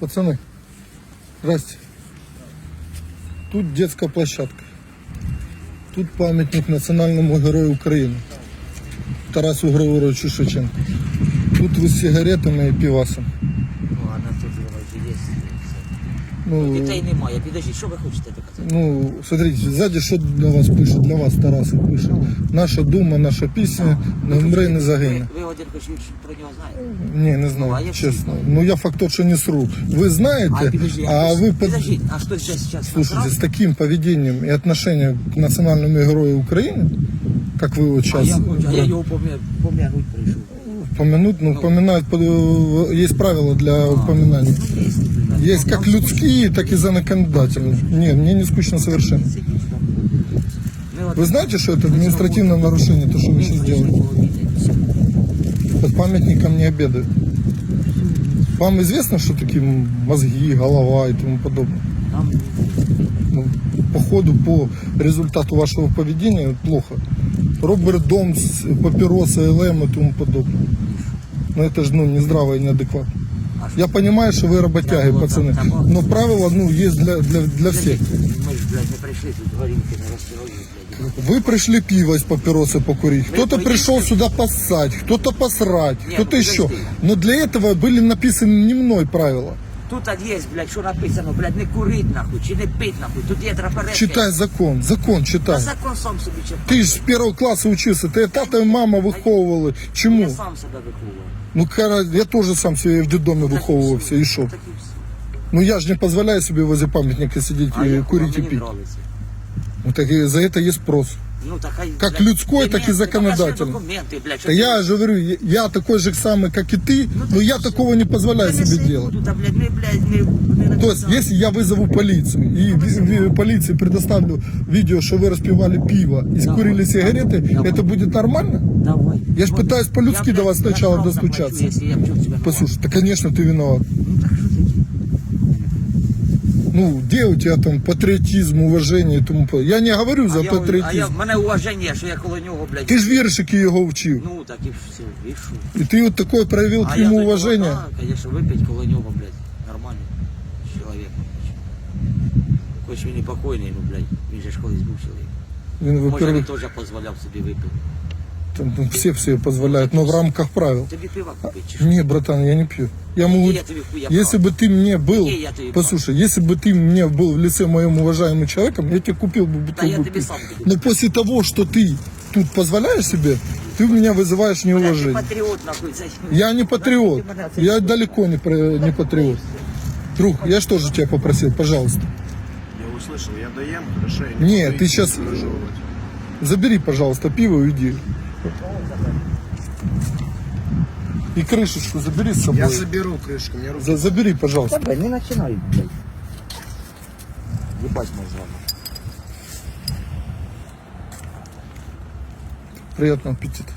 Пацаны, здрасте. Тут детская площадка. Тут памятник национальному герою Украины. Тарасу Григоровичу Шевченку. Тут вы с сигаретами и пивасом. Ну, Дітей немає. Підождіть, що ви хочете доказати? ну, смотрите, сзади что для вас пишет, для вас Тарасик пишет. Наша дума, наша пісня, не вмри, не загине. Ви, ви один Кошевич про нього знаєте? Не, не Ну, а знаю, я честно. Ну, я факт тот, что не сру. Вы знаете, А, підожди, а а, вы... под- Підождіть, а що це зараз? Слушайте, с таким поведением и отношением к национальному герою Украины, как вы вот А сейчас я, хочу, а я його пом'я- пом'януть прийшов. упомянуть, ну, упоминать, под- э, есть правила для упоминания. Ну, є, блядь. Есть как людские, так и законодательные. Не, мне не скучно совершенно. Вы знаете, что это административное нарушение, то, что вы сейчас делаете? Под памятником не обедают. Вам известно, что такие мозги, голова и тому подобное? Ну, по ходу, по результату вашего поведения плохо. Роберт Домс, папиросы, ЛМ и тому подобное. Но это же ну, нездраво и неадекватно. Я понимаю, что вы работяги, пацаны. Но правила ну, есть для, для, для всех. Блядь, не тут на блядь. Вы пришли пиво из папиросы покурить, кто-то пришел сюда поссать, кто-то посрать, кто-то ну, еще. Но для этого были написаны не мной правила. Тут є, блядь, що написано, блядь, не курить нахуй, чи не пить нахуй. Тут є трафаретки. Читай закон, закон А читай. закон сам собі читай. Ты же с первого класса учился, ты тата и мама выховывали. Чему? Я сам себе виховував. Ну, кара- я тоже сам себе в детдоме выховывался, и шо? Так і все. Ну, я же не позволяю себе возле памятника сидеть А и я, курить и мені пить. нравиться. Ну, так и за это есть спрос. Ну, так, хай, Как блядь, людской, так и документи, законодательный. блядь, Да я же говорю, я- я такой же самый, как и ты, но я такого не позволяю себе делать. Тут, а, блядь, не, блядь, не, не То есть, если я вызову полицию и ви- ви- полиции предоставлю видео, что вы распивали пиво и скурили сигареты, Давай. это будет нормально? Давай. Я ж пытаюсь по-людски до вас сначала достучаться. Послушай, да, конечно, ты виноват. Ну, так що ти? Ну, где у тебя там патриотизм, уважение и тому подобное? Я не говорю за а, я, а я, патриотизм. в мене уваження, що я коло нього, блядь. Ты ж віршики його вчив. Ну, так і все, вішу. І ти от такое проявил к А я нему за нього, уважение. Да, конечно, випить коло нього, блядь, нормальний чоловік. Хоч він і покойний, ну, блядь, він же ж колись був чоловік. Він, Може, він во-первых, теж дозволяв собі випити. там, там все все позволяют, но в рамках правил. Тобі пива купити чи що? Не, братан, я не пью. Я могу... я тебе хуя Если бы ты мне был, Не, я тебе послушай, если бы ты мне был в лице моим уважаемым человеком, я тебе купил бы Да я бутылку тебе пива. сам куплю. Но после того, что ты тут позволяешь себе, ты у меня вызываешь неуважение. нахуй. Я не патриот. Я далеко не, про- не патриот. Друг, я же тоже тебя попросил, пожалуйста. Я услышал, я доем, хорошо. я не ты щас- разжевывать. Забери, пожалуйста, пиво и уйди. И крышечку забери с собой. Я заберу крышку, мне руки За- забери, пожалуйста. Тебе не починай, блядь. Єбать можна. Приятного аппетита.